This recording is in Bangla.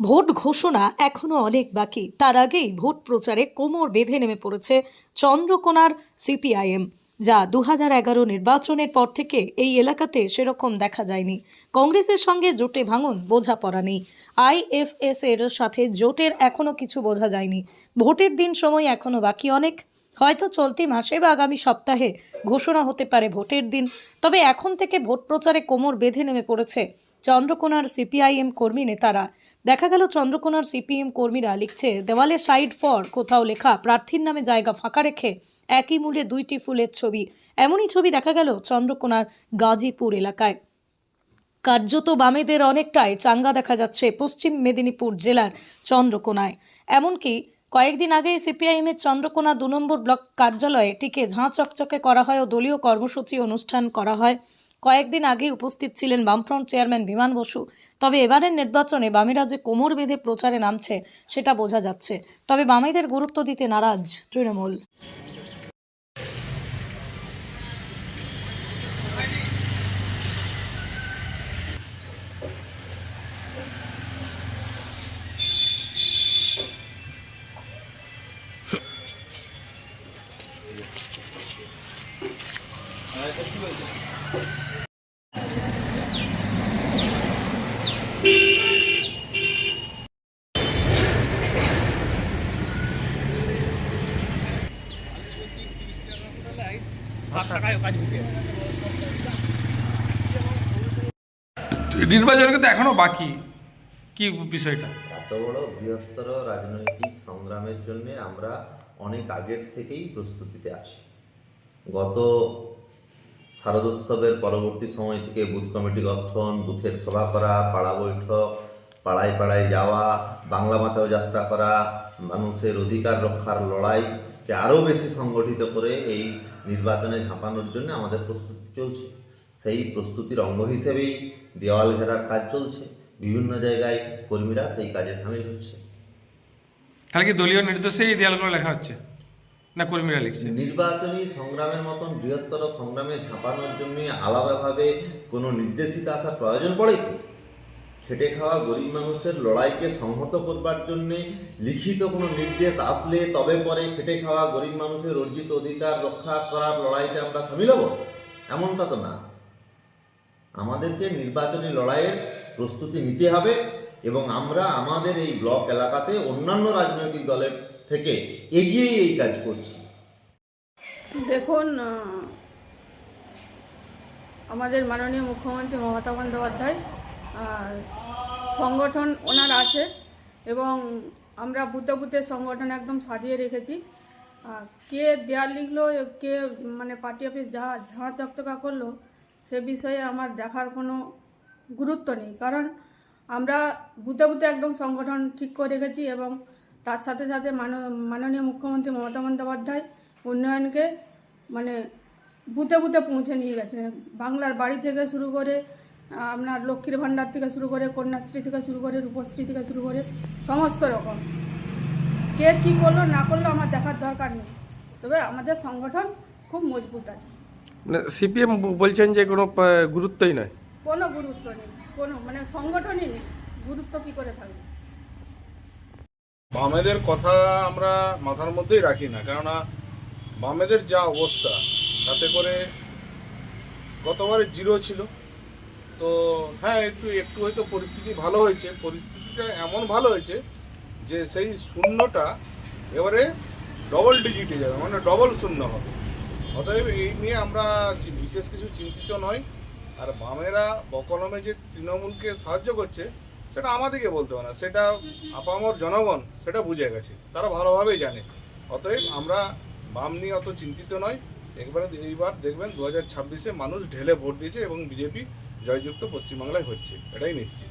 ভোট ঘোষণা এখনও অনেক বাকি। তার আগেই ভোট প্রচারে কোমর বেঁধে নেমে পড়েছে চন্দ্রকোনার সিপিআইএম, যা দু এগারো নির্বাচনের পর থেকে এই এলাকাতে সেরকম দেখা যায়নি। কংগ্রেসের সঙ্গে জোটে ভাঙন বোঝাপড়া নেই। আইএফএস এর সাথে জোটের এখনও কিছু বোঝা যায়নি। ভোটের দিন সময় এখনও বাকি অনেক। হয়তো চলতি মাসে বা আগামী সপ্তাহে ঘোষণা হতে পারে ভোটের দিন। তবে এখন থেকে ভোট প্রচারে কোমর বেঁধে নেমে পড়েছে চন্দ্রকোনার সিপিআইএম কর্মী নেতারা। দেখা গেল চন্দ্রকোনার সিপিএম কর্মীরা লিখছে, দেওয়ালে সাইড ফর, কোথাও লেখা, প্রার্থীর নামে জায়গা ফাঁকা রেখে একই মূল্যে দুইটি ফুলের ছবি। এমনই ছবি দেখা গেল চন্দ্রকোনার গাজীপুর এলাকায়। কার্যত বামেদের অনেকটাই চাঙ্গা দেখা যাচ্ছে পশ্চিম মেদিনীপুর জেলার চন্দ্রকোনায়। এমনকি কয়েকদিন আগে সিপিআইএমের চন্দ্রকোনা দু নম্বর ব্লক কার্যালয়ে টিকে ঝাঁ চকচকে করা হয় ও দলীয় কর্মসূচি অনুষ্ঠান করা হয়। কয়েকদিন আগে উপস্থিত ছিলেন বামফ্রন্ট চেয়ারম্যান বিমান বসু। তবে এবারের নির্বাচনে বামেরা যে কোমর বেঁধে প্রচারে নামছে, সেটা বোঝা যাচ্ছে। তবে বামেদের গুরুত্ব দিতে নারাজ তৃণমূল। নির্বাচন কিন্তু এখনও বাকি। কি বিষয়টা? এত বড় বৃহত্তর রাজনৈতিক সংগ্রামের জন্য আমরা অনেক আগের থেকেই প্রস্তুতিতে আছি। গত শারদোৎসবের পরবর্তী সময় থেকে বুথ কমিটি গঠন, বুথের সভা করা, পাড়া বৈঠক, পাড়ায় পাড়ায় যাওয়া, বাংলা বাঁচাও যাত্রা করা, মানুষের অধিকার রক্ষার লড়াইকে আরও বেশি সংগঠিত করে এই নির্বাচনে ঝাঁপানোর জন্য আমাদের প্রস্তুতি চলছে। সেই প্রস্তুতির অঙ্গ হিসেবেই দেওয়াল ঘেরার কাজ চলছে। বিভিন্ন জায়গায় কর্মীরা সেই কাজে সামিল হচ্ছে। তাহলে কি দলীয় নির্দেশেই এই দেয়ালগুলো লেখা হচ্ছে? না কর্মীরা লিখছে? নির্বাচনী সংগ্রামের মতন বৃহত্তর সংগ্রামে ঝাঁপানোর জন্য আলাদাভাবে কোনো নির্দেশিকা আসার প্রয়োজন পড়ে কি? খেটে খাওয়া গরিব মানুষের লড়াইকে সংহত করবার জন্য লিখিত কোনো নির্দেশ আসলে তবে পরে খেটে খাওয়া গরিব মানুষের অর্জিত অধিকার রক্ষা করার লড়াইতে আমরা সামিল হব? এমনটা তো না। আমাদেরকে নির্বাচনী লড়াইয়ের প্রস্তুতি নিতে হবে এবং আমরা আমাদের এই ব্লক এলাকাতে অন্যান্য রাজনৈতিক দলের থেকে এগিয়ে এই কাজ করছি। দেখুন আমাদের মাননীয় মুখ্যমন্ত্রী মমতা বন্দ্যোপাধ্যায় সংগঠন ওনার আছে এবং আমরা বুথে সংগঠন একদম সাজিয়ে রেখেছি। কে দেয়াল লিখলো, কে মানে পার্টি অফিস যা ঝাঁ চকচকা করল, সে বিষয়ে আমার দেখার কোনো গুরুত্ব নেই। কারণ আমরা বুথে একদম সংগঠন ঠিক করে রেখেছি এবং তার সাথে সাথে মানো- মাননীয় মুখ্যমন্ত্রী মমতা বন্দ্যোপাধ্যায় উন্নয়নকে মানে বুথে বুথে পৌঁছে নিয়ে গেছে বাংলার বাড়ি থেকে শুরু করে আপনার লক্ষ্মীর ভাণ্ডার থেকে শুরু করে কন্যাশ্রী থেকে শুরু করে রূপশ্রী থেকে শুরু করে সমস্ত রকম। কে কী করল না করল আমার দেখার দরকার নেই। তবে আমাদের সংগঠন খুব মজবুত আছে। মানে সিপিএম বলছেন যে কোনো গুরুত্বই নয় কোনো গুরুত্ব নেই। কোনো মানে সংগঠনই নেই। গুরুত্ব কী করে থাকবে? বামেদের কথা আমরা মাথার মধ্যেই রাখি না, কেননা বামেদের যা অবস্থা, তাতে করে গতবারে জিরো ছিল। তো হ্যাঁ একটু একটু হয়তো পরিস্থিতি ভালো হয়েছে। পরিস্থিতিটা এমন ভালো হয়েছে যে সেই শূন্যটা এবারে ডবল ডিজিটে যাবে মানে ডবল শূন্য হবে। অতএব এই নিয়ে আমরা বিশেষ কিছু চিন্তিত নয় আর বামেরা বকলমে যে তৃণমূলকে সাহায্য করছে সেটা আমাদেরকে বলতে হবে না। সেটা আপামর জনগণ, সেটা বুঝে গেছে। তারা ভালোভাবেই জানে। অতএব আমরা বাম নিয়ে অত চিন্তিত নয় একবারে এইবার দেখবেন দু হাজার ছাব্বিশে মানুষ ঢেলে ভোট দিয়েছে এবং বিজেপি জয়যুক্ত পশ্চিমবাংলায় হচ্ছে। এটাই নিশ্চিত।